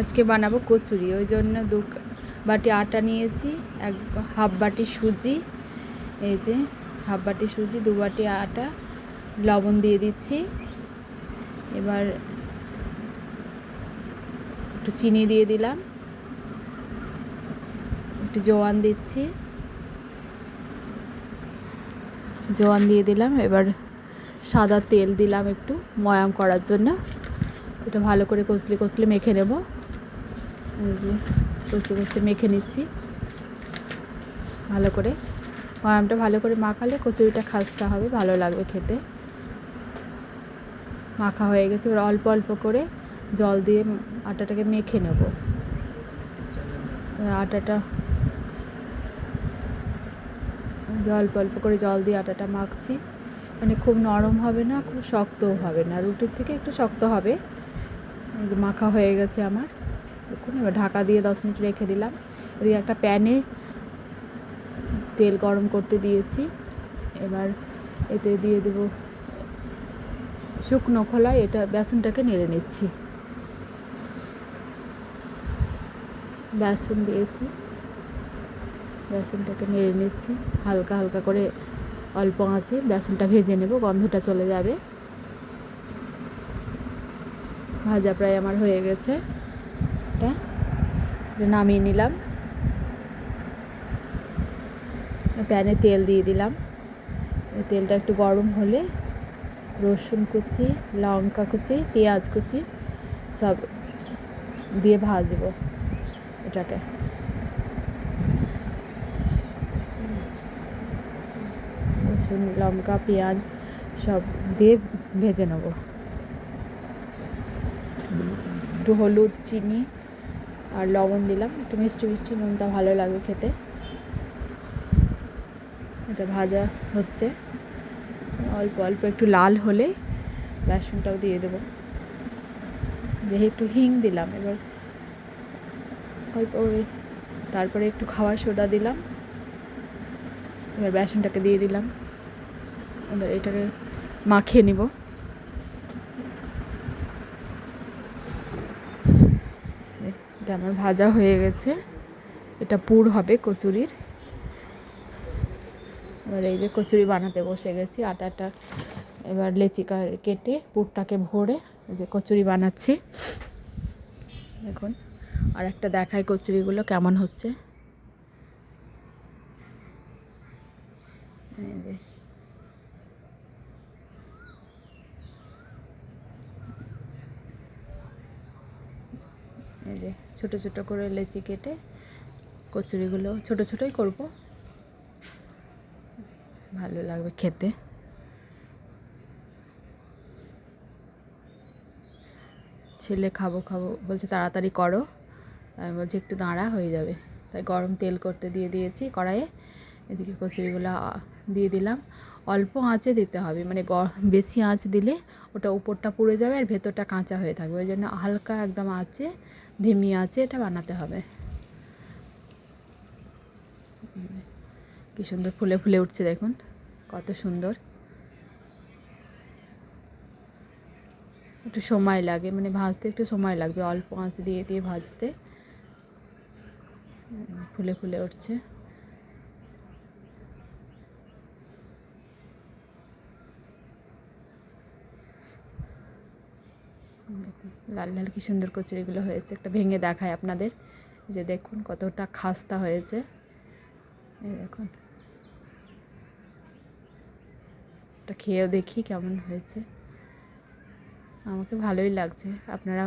আজকে বানাবো কচুরি, ওই জন্য দু বাটি আটা নিয়েছি, এক হাফ বাটি সুজি, এই যে হাফ বাটি সুজি, দু বাটি আটা, লবণ দিয়ে দিচ্ছি। এবার একটু চিনি দিয়ে দিলাম, একটু জোয়ান দিচ্ছি। জোয়ান দিয়ে দিলাম, এবার সাদা তেল দিলাম একটু ময়াম করার জন্য এটা ভালো করে কষলে কষলে মেখে নেব। এই যে মেখে নিচ্ছি। ভালো করে। ময়ামটা ভালো করে মাখালে কচুরিটা খাস্তা হবে, ভালো লাগবে খেতে। মাখা হয়ে গেছে, এবার অল্প অল্প করে জল দিয়ে আটাটাকে মেখে নেব। আটাটা অল্প অল্প করে জল দিয়ে আটাটা মাখছি। মানে খুব নরম হবে না, খুব শক্তও হবে না। রুটির থেকে একটু শক্ত হবে। মাখা হয়ে গেছে আমার। দেখুন এবার ঢাকা দিয়ে দশ মিনিট রেখে দিলাম। এদিকে একটা প্যানে তেল গরম করতে দিয়েছি। এবার এতে দিয়ে দেব শুকনো খোলায় এটা বেসনটাকে নেড়ে নিচ্ছি। বেসন দিয়েছি। বেসনটাকে নেড়ে নিচ্ছি। হালকা হালকা করে অল্প আঁচে বেসনটা ভেজে নেব, গন্ধটা চলে যাবে। ভাজা প্রায় আমার হয়ে গেছে। এটা। নামিয়ে নিলাম। প্যানে তেল দিয়ে দিলাম। তেলটা একটু গরম হলে রসুন কুচি, লঙ্কা কুচি, পেঁয়াজ কুচি সব দিয়ে ভাজবো এটাকে। রসুন, লঙ্কা, পেঁয়াজ সব দিয়ে ভেজে নেব। একটু হলুদ, চিনি আর লবণ দিলাম, একটু মিষ্টি মিষ্টি নুনটা ভালো লাগবে খেতে। এটা ভাজা হচ্ছে। অল্প অল্প একটু লাল হলে বেসনটাও দিয়ে দেবো। দিয়ে একটু হিং দিলাম, এবার অল্প তারপরে একটু খাওয়ার সোডা দিলাম। এবার বেসনটাকে দিয়ে দিলাম। এবার এটাকে মাখিয়ে নিব। এটা আমার ভাজা হয়ে গেছে। এটা পুর হবে কচুরির। এবার এই যে কচুরি বানাতে বসে গেছি, আটাটা এবার লেচি কেটে পুরটাকে ভরে যে কচুরি বানাচ্ছি। দেখুন আর একটা দেখায় কচুরিগুলো কেমন হচ্ছে এই যে। এই যে ছোটো ছোটো করে লেচি কেটে কচুরিগুলো ছোটো ছোটোই করব। ভালো লাগবে খেতে। ছেলে খাব খাব বলছে, তাড়াতাড়ি করো। আমি বলছি, একটু দাঁড়া হয়ে যাবে। তাই গরম তেল করতে দিয়ে দিয়েছি কড়াইয়ে। এদিকে কচুরিগুলো দিয়ে দিলাম। অল্প আঁচে দিতে হবে মানে বেশি আঁচ দিলে ওটা উপরটা পুড়ে যাবে আর ভেতরটা কাঁচা হয়ে থাকবে। ওই জন্য হালকা একদম আঁচে, ধিমি আঁচে এটা বানাতে হবে। কি সুন্দর ফুলে ফুলে উঠছে দেখুন, কত সুন্দর। একটু সময় লাগে মানে ভাজতে একটু সময় লাগবে, অল্প আঁচ দিয়ে দিয়ে ভাজতে। ফুলে ফুলে উঠছে দেখুন, লাল লাল কী সুন্দর কচুরিগুলো হয়েছে। একটা ভেঙে দেখায় আপনাদের। যে দেখুন কতটা খাস্তা হয়েছে। দেখুন। এটা খেয়েও দেখি কেমন হয়েছে। আমাকে ভালোই লাগছে। আপনারা